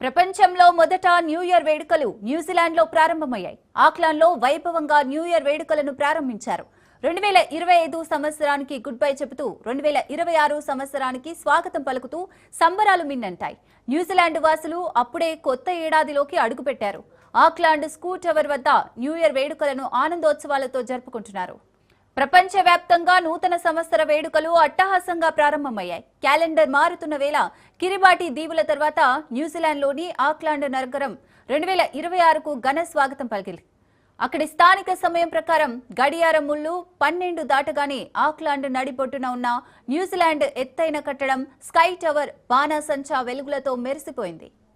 ప్రపంచంలో మొదట new year వేడుకలు న్యూజిలాండ్లో ప్రారంభమయ్యాయి. ఆక్లాండ్లో వైభవంగా న్యూ ఇయర్ వేడుకలను ప్రారంభించారు. రెండు వేల ఇరవై ఐదు సంవత్సరానికి గుడ్ బై చెబుతూ రెండు వేల ఇరవై ఆరు సంవత్సరానికి స్వాగతం పలుకుతూ సంబరాలు మిన్నంటాయి. న్యూజిలాండ్ వాసులు అప్పుడే కొత్త ఏడాదిలోకి అడుగుపెట్టారు. ఆక్లాండ్ స్కూ టవర్ వద్ద న్యూ ఇయర్ వేడుకలను ఆనందోత్సవాలతో జరుపుకుంటున్నారు. ప్రపంచవ్యాప్తంగా నూతన సంవత్సర వేడుకలు అట్టహాసంగా ప్రారంభమయ్యాయి. క్యాలెండర్ మారుతున్న వేళ కిరిబాటి దీవుల తర్వాత న్యూజిలాండ్లోని ఆక్లాండ్ నగరం రెండు వేల ఇరవై ఆరుకు ఘన స్వాగతం పలికింది. అక్కడి స్థానిక సమయం ప్రకారం గడియారం ముళ్ళు పన్నెండు దాటగానే ఆక్లాండ్ నడిబొట్టున ఉన్న న్యూజిలాండ్ ఎత్తైన కట్టడం స్కై టవర్ బాణాసంచా వెలుగులతో మెరిసిపోయింది.